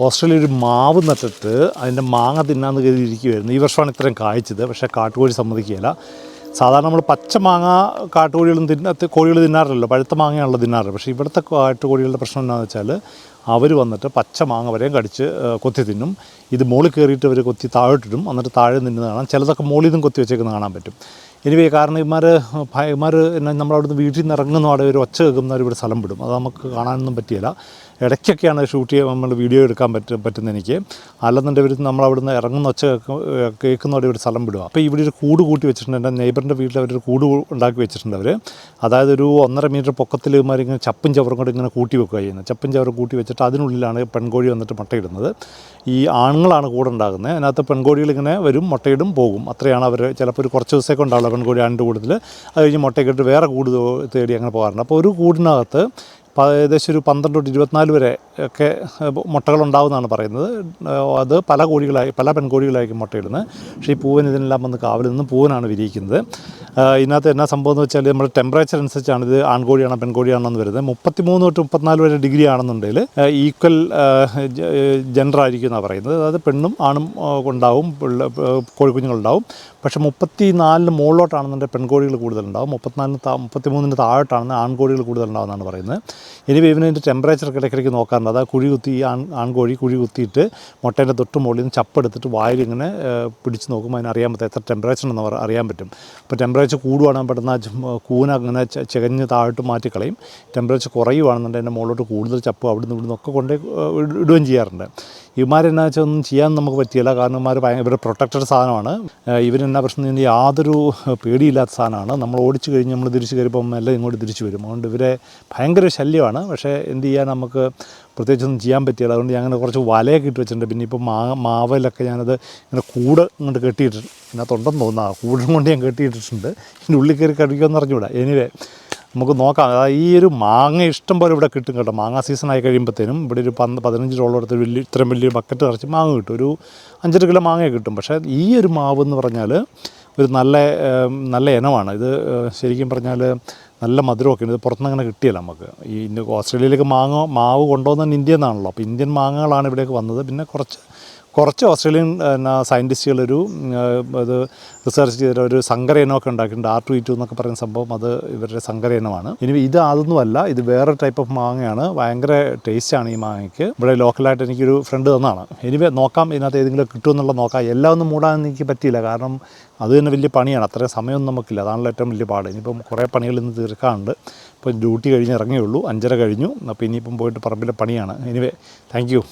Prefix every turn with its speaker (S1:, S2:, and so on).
S1: Australia ഒരു മാവ് നട്ടിട്ട് അതിന്റെ മാങ്ങ തിന്നാന്ന് കരുതി ഇരിക്കുമായിരുന്നു ഈ വർഷമാണ് ഇത്രയും കായ്ച്ചത്. പക്ഷേ കാട്ടുകോഴി സമ്മതിക്കുകയില്ല. സാധാരണ നമ്മൾ പച്ച മാങ്ങ കാട്ടുകോഴികളും തിന്ന കോഴികൾ തിന്നാറില്ലല്ലോ. പഴുത്ത മാങ്ങയാണല്ലോ തിന്നാറ്. പക്ഷേ ഇവിടുത്തെ കാട്ടുകോഴികളുടെ പ്രശ്നം എന്താണെന്ന് വെച്ചാൽ അവർ വന്നിട്ട് പച്ച മാങ്ങ വരെയും കടിച്ച് കൊത്തി തിന്നും. ഇത് മുകളിൽ കയറിയിട്ട് അവർ കൊത്തി താഴോട്ടിടും എന്നിട്ട് താഴെ നിന്നത് കാണാം. ചിലതൊക്കെ മുകളിൽ നിന്നും കൊത്തി വെച്ചേക്കുന്നത് കാണാൻ പറ്റും. എനിവേ കാരണം ഇമാർ ഇമാർ എന്നെ നമ്മളവിടുന്ന് വീട്ടിൽ നിന്ന് ഇറങ്ങുന്ന അവിടെ ഒരു ഒച്ച കേൾക്കുന്നവർ ഇവിടെ സ്ഥലം വിടും. അത് നമുക്ക് കാണാനൊന്നും പറ്റിയില്ല. ഇടയ്ക്കൊക്കെയാണ് ഷൂട്ട് ചെയ്യാൻ നമ്മൾ വീഡിയോ എടുക്കാൻ പറ്റും പറ്റുന്ന എനിക്ക്. അല്ലെന്നുണ്ടെങ്കിൽ നമ്മൾ അവിടുന്ന് ഇറങ്ങുന്ന ഒച്ച കേൾക്കും- കേൾക്കുന്നവിടെ ഒരു സ്ഥലം വിടുക അപ്പോൾ ഇവിടെ ഒരു കൂട് കൂട്ടി വെച്ചിട്ടുണ്ട്. എന്റെ നെയ്ബറിന്റെ വീട്ടിൽ അവരൊരു കൂട് ഉണ്ടാക്കി വെച്ചിട്ടുണ്ട് അവർ അതായത് ഒരു ഒന്നര മീറ്റർ പൊക്കത്തിൽ ഇമാർ ഇങ്ങനെ ചപ്പും ചവറും കൂടെ ഇങ്ങനെ കൂട്ടി വെക്കുക ചെയ്യുന്നത്. ചപ്പും ചവറും കൂട്ടി വെച്ചിട്ട് അതിനുള്ളിലാണ് പെൺകോഴി വന്നിട്ട് മുട്ടയിടുന്നത്. ഈ ആണുങ്ങളാണ് കൂടെ ഉണ്ടാകുന്നത് അതിനകത്ത് പെൺകോഴികൾ ഇങ്ങനെ വരും മുട്ടയിടും പോകും. അത്രയാണ് അവർ ചിലപ്പോൾ ഒരു കുറച്ച് ദിവസമൊക്കെ ഉണ്ടാവുള്ളൂ പെൺകോഴി ആണ്ട് കൂടുതൽ അത് കഴിഞ്ഞ് മുട്ടയൊക്കെ ഇട്ട് വേറെ കൂട് തേടി അങ്ങനെ പോകാറുണ്ട്. അപ്പോൾ ഒരു കൂടിനകത്ത് ഏകദേശം ഒരു പന്ത്രണ്ട് തൊട്ട് ഇരുപത്തിനാല് വരെ ഒക്കെ മുട്ടകളുണ്ടാവുമെന്നാണ് പറയുന്നത്. അത് പല കോഴികളായി പല പെൺകോഴികളായിരിക്കും മുട്ടയിടുന്നത്. പക്ഷേ ഈ പൂവൻ ഇതിനെല്ലാം വന്ന് കാവിൽ നിന്ന് പൂവനാണ് വിരിയിക്കുന്നത്. ഇതിനകത്ത് എന്നാ സംഭവം എന്ന് വെച്ചാൽ നമ്മുടെ ടെമ്പറേച്ചർ അനുസരിച്ചാണ് ഇത് ആൺകോഴിയാണോ പെൺകോഴിയാണെന്ന് വരുന്നത്. മുപ്പത്തിമൂന്ന് തൊട്ട് മുപ്പത്തിനാല് വരെ ഡിഗ്രി ആണെന്നുണ്ടെങ്കിൽ ഈക്വൽ ജെൻഡർ ആയിരിക്കും എന്നാണ് പറയുന്നത്. അതായത് പെണ്ണും ആണും ഉണ്ടാവും കോഴിക്കുഞ്ഞുങ്ങളുണ്ടാവും. പക്ഷേ മുപ്പത്തി നാലിന് മുകളിലോട്ടാണെന്നുണ്ടെങ്കിൽ പെൺകോഴികൾ കൂടുതലുണ്ടാവും. മുപ്പത്തിനാലിന് താ മുപ്പത്തിമൂന്നിന് താഴോട്ടാണെന്ന് ആൺകോഴികൾ കൂടുതലുണ്ടാവുന്നതാണ് പറയുന്നത്. ഇനി ഇവനതിന്റെ ടെമ്പറേച്ചർ ഇടയ്ക്കിടയ്ക്ക് നോക്കാറുണ്ട്. അതായത് കുഴി കുത്തി ആൺ ആൺകോഴി കുഴി കുത്തിയിട്ട് മുട്ടേന്റെ തൊട്ട് മുകളിൽ നിന്ന് ചപ്പെടുത്തിട്ട് വായിൽ ഇങ്ങനെ പിടിച്ച് നോക്കുമ്പോൾ അതിന് അറിയാൻ പറ്റും എത്ര ടെമ്പറേച്ചർ ഉണ്ടെന്ന് അറിയാൻ പറ്റും. അപ്പോൾ ടെമ്പറേച്ചർ കൂടുവാണെങ്കിൽ പെട്ടെന്ന് കൂന അങ്ങനെ ചികഞ്ഞ് താഴോട്ട് മാറ്റിക്കളയും ടെമ്പറേച്ചർ കുറയുവാണെന്നുണ്ടെങ്കിൽ എന്റെ മുകളിലോട്ട് കൂടുതൽ ചപ്പ് അവിടുന്ന് ഇവിടുന്ന് ഒക്കെ കൊണ്ട് ഇടുകയും ചെയ്യാറുണ്ട്. ഇവന്മാരെന്നാ വെച്ചാൽ ഒന്നും ചെയ്യാൻ നമുക്ക് പറ്റിയില്ല. കാരണം ഇവന്മാർ ഭയങ്കര ഇവരുടെ പ്രൊട്ടക്റ്റഡ് സാധനമാണ്. ഇവരെന്നാ പ്രശ്നം? ഇതിന്റെ യാതൊരു പേടിയില്ലാത്ത സാധനമാണ്. നമ്മൾ ഓടിച്ചു കഴിഞ്ഞ് നമ്മൾ തിരിച്ചു കയറിയപ്പോൾ എല്ലാം ഇങ്ങോട്ട് തിരിച്ചു വരും. അതുകൊണ്ട് ഇവരെ ഭയങ്കര ശല്യമാണ്. പക്ഷേ എന്ത് ചെയ്യാൻ നമുക്ക് പ്രത്യേകിച്ചൊന്നും ചെയ്യാൻ പറ്റിയില്ല. അതുകൊണ്ട് ഞാൻ അങ്ങനെ കുറച്ച് വലയൊക്കെ ഇട്ട് വെച്ചിട്ടുണ്ട്. പിന്നെ ഇപ്പോൾ മാ മാവലൊക്കെ ഞാനത് ഇങ്ങനെ കൂട് ഇങ്ങോട്ട് കെട്ടിയിട്ടുണ്ട് ഇതിനകത്തുണ്ടെന്ന് തോന്നുന്നു. ആ കൂടും കൊണ്ട് ഞാൻ കെട്ടിയിട്ടിട്ടുണ്ട്. ഇതിന്റെ ഉള്ളിൽ കയറി കടിക്കുമെന്ന് അറിഞ്ഞുകൂടാ. എനിവേ നമുക്ക് നോക്കാം. അതായത് ഈ ഒരു മാങ്ങ ഇഷ്ടം പോലെ ഇവിടെ കിട്ടും കേട്ടോ. മാങ്ങ സീസൺ ആയി കഴിയുമ്പോഴത്തേനും ഇവിടെ ഒരു പന്ത് പതിനഞ്ച് റോളെടുത്ത് വലിയ ഇത്രയും വലിയ ബക്കറ്റ് നിറച്ച് മാങ്ങ കിട്ടും. ഒരു അഞ്ചര കിലോ മാങ്ങ കിട്ടും. പക്ഷേ ഈ ഒരു മാവ് എന്ന് പറഞ്ഞാൽ ഒരു നല്ല നല്ല ഇനമാണ്. ഇത് ശരിക്കും പറഞ്ഞാൽ നല്ല മധുരമൊക്കെ ഇത് പുറത്തുനിന്ന് അങ്ങനെ കിട്ടിയല്ല നമുക്ക്. ഈ ഓസ്ട്രേലിയയിലേക്ക് മാങ്ങ മാവ് കൊണ്ടുവന്ന ഇന്ത്യയിൽ നിന്നാണല്ലോ. അപ്പോൾ ഇന്ത്യൻ മാങ്ങകളാണ് ഇവിടേക്ക് വന്നത്. പിന്നെ കുറച്ച് കുറച്ച് ഓസ്ട്രേലിയൻ എന്നാ സയന്റിസ്റ്റുകളൊരു അത് റിസർച്ച് ചെയ്ത ഒരു സങ്കരയിനമൊക്കെ ഉണ്ടാക്കിയിട്ടുണ്ട്. ആർ ടു ഇ ടു എന്നൊക്കെ പറയുന്ന സംഭവം അത് ഇവരുടെ സങ്കരയിനമാണ്. ഇനി ഇത് അതൊന്നുമല്ല ഇത് വേറെ ടൈപ്പ് ഓഫ് മാങ്ങയാണ്. ഭയങ്കര ടേസ്റ്റാണ് ഈ മാങ്ങയ്ക്ക്. ഇവിടെ ലോക്കലായിട്ട് എനിക്കൊരു ഫ്രണ്ട് തന്നാണ്. എനിവേ നോക്കാം ഇതിനകത്ത് ഏതെങ്കിലും കിട്ടുമെന്നുള്ള നോക്കാം. എല്ലാം ഒന്നും മൂടാൻ എനിക്ക് പറ്റിയില്ല. കാരണം അത് തന്നെ വലിയ പണിയാണ്. അത്രയും സമയമൊന്നും നമുക്കില്ല. അതാണല്ലോ ഏറ്റവും വലിയ പാട്. ഇനിയിപ്പം കുറേ പണികൾ ഇന്ന് തീർക്കാറുണ്ട് ഇപ്പം ഡ്യൂട്ടി കഴിഞ്ഞ് ഇറങ്ങിയുള്ളൂ അഞ്ചര കഴിഞ്ഞു. അപ്പോൾ ഇനിയിപ്പം പോയിട്ട് പറമ്പിലെ പണിയാണ്. Anyway thank you